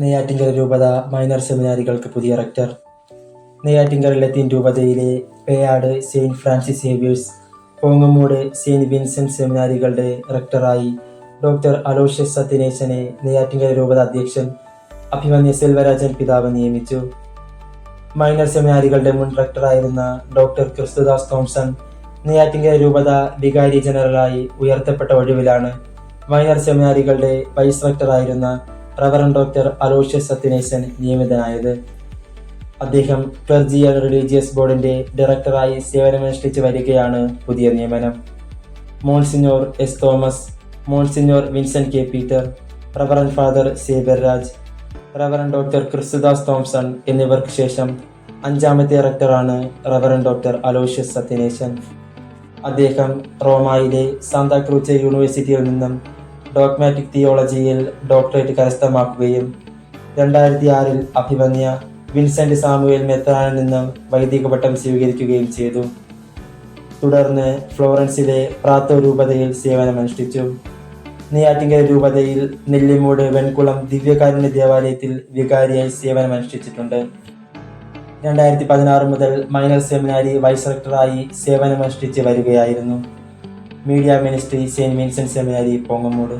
നെയ്യാറ്റിങ്കര രൂപത മൈനർ സെമിനാരികൾക്ക് പുതിയ റെക്ടർ നെയ്യാറ്റിങ്കര ലത്തീൻ രൂപതയിലെ Peyad saint Francis Xavier's Kongamoodu saint Vincent സെമിനാരികളുടെ റെക്ടറായി ഡോക്ടർ അലോഷ്യസ് സത്യനേശനെ നെയ്യാറ്റിങ്കർ രൂപത അധ്യക്ഷൻ അഭിമന്യ സെൽവരാജൻ പിതാവ് നിയമിച്ചു. മൈനർ സെമിനാരികളുടെ മുൻ റെക്ടറായിരുന്ന ഡോക്ടർ ക്രിസ്തുദാസ് തോംസൺ നെയ്യാറ്റിങ്കര രൂപത വികാരി ജനറലായി ഉയർത്തപ്പെട്ട ഒഴിവിലാണ്. മൈനർ സെമിനാരികളുടെ വൈസ് റെക്ടറായിരുന്ന റവറൻ ഡോക്ടർ അലോഷ്യസ് സത്യനേശൻ നിയമിതനായത്. അദ്ദേഹം ക്ലർജിയൽ റിലീജിയസ് ബോർഡിന്റെ ഡയറക്ടറായി സേവനമനുഷ്ഠിച്ച് വരികയാണ് പുതിയ നിയമനം. Monsignor S Thomas monsignor Vincent K Peter Reverend father Sabar Raj Reverend doctor Christudas Thomson എന്നിവർക്ക് ശേഷം അഞ്ചാമത്തെ ഡയറക്ടറാണ് റവറൻ ഡോക്ടർ അലോഷ്യസ് സത്യനേശൻ. അദ്ദേഹം റോമായിലെ സാന്താക്രൂച്ച യൂണിവേഴ്സിറ്റിയിൽ നിന്നും ഡോഗ്മാറ്റിക് തിയോളജിയിൽ ഡോക്ടറേറ്റ് കരസ്ഥമാക്കുകയും രണ്ടായിരത്തി ആറിൽ അഭിമന്യ വിൻസെന്റ് സാമുവേൽ മെത്രാനിൽ നിന്നും വൈദിക പട്ടം സ്വീകരിക്കുകയും ചെയ്തു. തുടർന്ന് ഫ്ലോറൻസിലെ പ്രാത്തോ രൂപതയിൽ സേവനമനുഷ്ഠിച്ചു. നെയ്യാറ്റിങ്കര രൂപതയിൽ നെല്ലിമൂട് വെൺകുളം ദിവ്യകാരുണ്യ ദേവാലയത്തിൽ വികാരിയായി സേവനമനുഷ്ഠിച്ചിട്ടുണ്ട്. രണ്ടായിരത്തി പതിനാറ് മുതൽ മൈനർ സെമിനാരി വൈസ് റക്ടറായി സേവനമനുഷ്ഠിച്ച് വരികയായിരുന്നു. മീഡിയ മിനിസ്ട്രി സെയിന്റ് വിൻസെന്റ് സെമിനാരി പോങ്ങമൂട്